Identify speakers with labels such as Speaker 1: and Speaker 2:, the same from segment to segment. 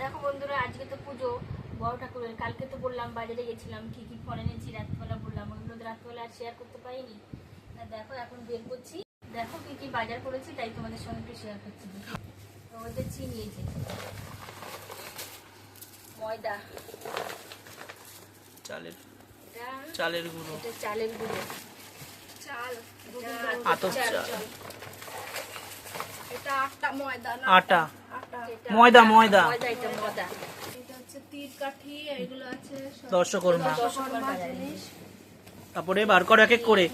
Speaker 1: দেখো বন্ধুরা আজকে তো পুজো বড় ঠাকুরের। কালকে তো বললাম বাজারে গেছিলাম কি কি ফল এনেছি রাত্রিবেলা বললাম ওগুলো রাত্রিবেলা আর শেয়ার করতে পারিনি। না দেখো এখন বের করছি। দেখো কি কি বাজার করেছি তাই তোমাদের সঙ্গে একটু শেয়ার করছি। ওদের চিনি এই যে। ময়দা।
Speaker 2: চালের। চালের গুঁড়ো।
Speaker 1: এটা চালের গুঁড়ো। চাল
Speaker 2: আতপ চাল।
Speaker 3: এটা আটটা ময়দা
Speaker 2: আটা
Speaker 3: আটা।
Speaker 2: ময়দা, ময়দা।
Speaker 1: ময়দা। এটা ময়দা।
Speaker 3: এটা হচ্ছে তীর কাঠি এগুলো আছে সব।
Speaker 2: দর্শকর্মা। তারপরে বার করো এক এক করে।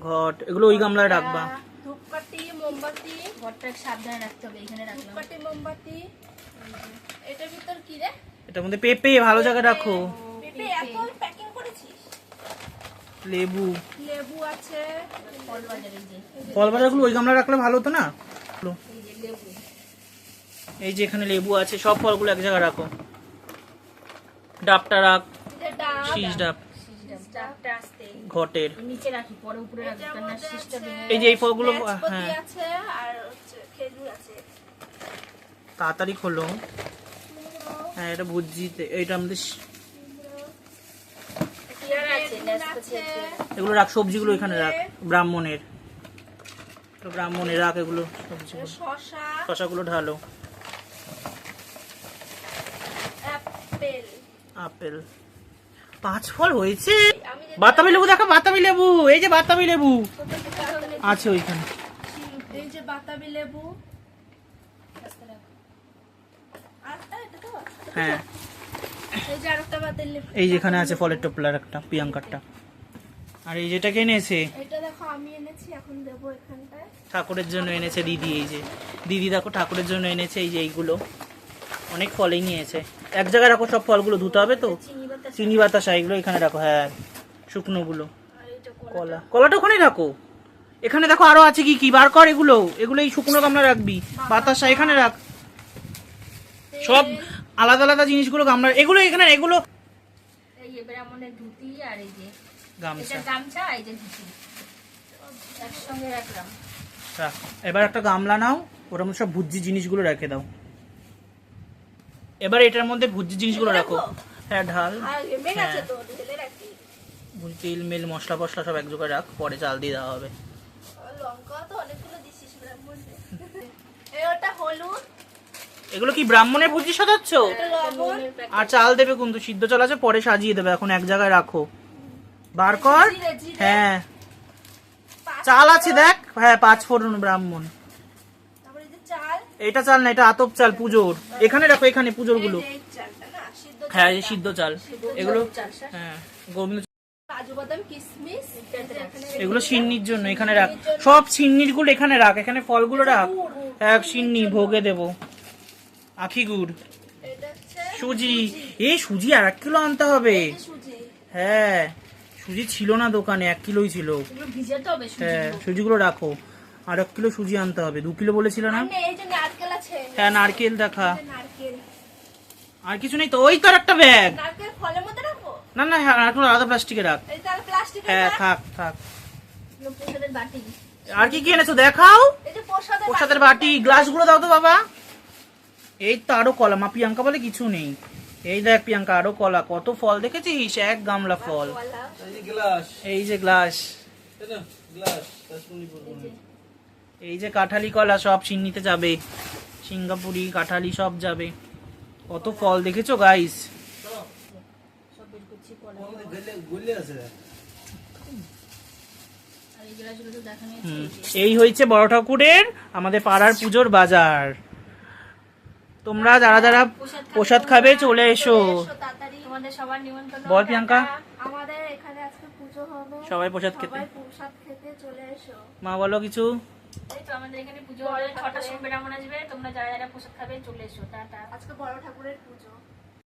Speaker 3: ঘট-
Speaker 2: এগুলো ওই গামলায় রাখবা।
Speaker 3: ধূপকাঠি মোমবাতি।
Speaker 1: ঘরটা সাবধানে রাখতে হবে এখানে রাখলাম।
Speaker 3: ধূপকাঠি মোমবাতি। এটার ভিতর কি রে?
Speaker 2: এটার মধ্যে পেঁপে ভালো জায়গায় রাখো।
Speaker 3: পেঁপে এত প্যাকিং করেছিস?
Speaker 2: লেবু।
Speaker 3: লেবু আছে।
Speaker 1: ফল বাজারে যে।
Speaker 2: ফল বাজারগুলো ওই গামলায় রাখলে ভালো হতো না?
Speaker 1: লেবু।
Speaker 2: এই যে এখানে লেবু আছে সব ফলগুলো এক জায়গায় রাখো। ডাবটা রাখ শীষ ডাব। ঘটের।
Speaker 1: নিচে রাখি পরে উপরে
Speaker 2: এই যে এই ফলগুলো হ্যাঁ।
Speaker 3: আছে আর হচ্ছে খেজুর আছে।
Speaker 2: তাড়াতাড়ি খোলো। হ্যাঁ এটা বুঝিতে এইটা আমাদের এগুলো রাখ সবজিগুলো এখানে রাখ ব্রাহ্মণের। তো ব্রাহ্মণের রাখ এগুলো সবজিগুলো।
Speaker 3: শসা।
Speaker 2: শশাগুলো ঢালো।
Speaker 3: অ্যাপেল
Speaker 2: আপেল। পাঁচ ফল হয়েছে বাতাবি লেবু দেখো বাতাবি লেবু। এই যে বাতাবি লেবু। আছে ওইখানে।
Speaker 3: এই যে বাতাবি লেবু।
Speaker 2: হ্যাঁ।
Speaker 3: এই
Speaker 2: যেখানে আছে ফলের টোপলার একটা প্রিয়াঙ্কারটা। আর এই এনেছে?
Speaker 3: এটা দেখো আমি এনেছি এখন দেবো এখানটায়।
Speaker 2: ঠাকুরের জন্য এনেছে দিদি এই যে। দিদি দেখো ঠাকুরের জন্য এনেছে এই যে এইগুলো। অনেক ফলই নিয়েছে। এক জায়গায় রাখো সব ফলগুলো ধুতে হবে তো?
Speaker 1: চিনি বাতাস
Speaker 2: বাতাসা এগুলো এখানে রাখো হ্যাঁ শুকনোগুলো। কলা কলাটা ওখানেই রাখো। এখানে দেখো আরও আছে কি কি? বার কর এগুলো এগুলো এই শুকনো গামলা রাখবি। বাতাসা এখানে রাখ। সব আলাদা আলাদা জিনিসগুলো গামলা এগুলো এখানে এগুলো এবার একটা গামলা নাও ওর মধ্যে সব ভুজি জিনিসগুলো রেখে দাও। এবার এটার মধ্যে ভুজি জিনিসগুলো রাখো। হ্যাঁ ঢাল। হ্যাঁ। তেল মেল মশলা ফসলা সব এক জায়গায় রাখ পরে চাল দিয়ে দেওয়া হবে। এগুলো কি ব্রাহ্মণের ভুজি সাজাচ্ছ? আর চাল দেবে কিন্তু সিদ্ধ চাল আছে পরে সাজিয়ে দেবে। এখন এক জায়গায় রাখো। বার কর। হ্যাঁ। চাল আছে দেখ। হ্যাঁ পাঁচ ফোড়ন ব্রাহ্মণ
Speaker 3: তারপরে এই যে চাল
Speaker 2: এটা চাল না এটা আতপ চাল পুজোর। এখানে রাখো এখানে
Speaker 3: পুজোরগুলো।
Speaker 2: হ্যাঁ এই সিদ্ধ চাল। এগুলো হ্যাঁ গোবিন্দ এগুলো সিন্নির জন্য এখানে রাখ। সব সিন্নিরগুলো এখানে রাখ। এখানে ফলগুলো রাখ। এক সিন্নি ভোগে দেব। আখি গুড়। সুজি। এই সুজি আর এক কিলো আনতে হবে। হ্যাঁ সুজি ছিল না দোকানে এক কিলোই ছিল। হ্যাঁ
Speaker 1: সুজিগুলো
Speaker 2: রাখো। আর এক কিলো সুজি আনতে হবে। দু কিলো বলেছিল না?
Speaker 3: আছে।
Speaker 2: হ্যাঁ নারকেল দেখা।
Speaker 3: এই যে নারকেল।
Speaker 2: আর কিছু নেই তো ওই তো আর একটা ব্যাগ।
Speaker 3: নারকেল ফলের মধ্যে রাখব?
Speaker 2: না না হ্যাঁ, আর কোনো আলাদা প্লাস্টিকে রাখ।
Speaker 3: এই
Speaker 2: হ্যাঁ থাক থাক। আর কি কি এনেছো দেখাও।
Speaker 3: এই যে প্রসাদের
Speaker 2: বাটি। গ্লাসগুলো দাও তো বাবা। এই তো আরও কলা মা প্রিয়াঙ্কা বলে কিছু নেই। এই দেখ প্রিয়াঙ্কা আরও কলা কত ফল দেখেছিস? এক গামলা ফল।
Speaker 3: বাটিওয়ালা।
Speaker 2: এই যে গ্লাস। এই যে কাঁঠালি কলা সব সিন্নিতে যাবে সিঙ্গাপুরি কাঁঠালি সব যাবে। কত ফল দেখেছ গাইস
Speaker 1: এই হয়েছে,
Speaker 2: বড় ঠাকুরের আমাদের পাড়ার পুজোর বাজার। তোমরা যারা যারা প্রসাদ খাবে চলে এসো। বল প্রিয়াঙ্কা। সবাই প্রসাদ খেতে।
Speaker 3: প্রসাদ খেতে চলে এসো।
Speaker 2: মা বলো কিছু।
Speaker 1: এই তো আমাদের এখানে পুজো হবে ছটার সময় ব্রাহ্মণ আসবে তোমরা যারা যারা প্রসাদ খাবে চলে এসো। টাটা।
Speaker 3: আজকে বড় ঠাকুরের পুজো।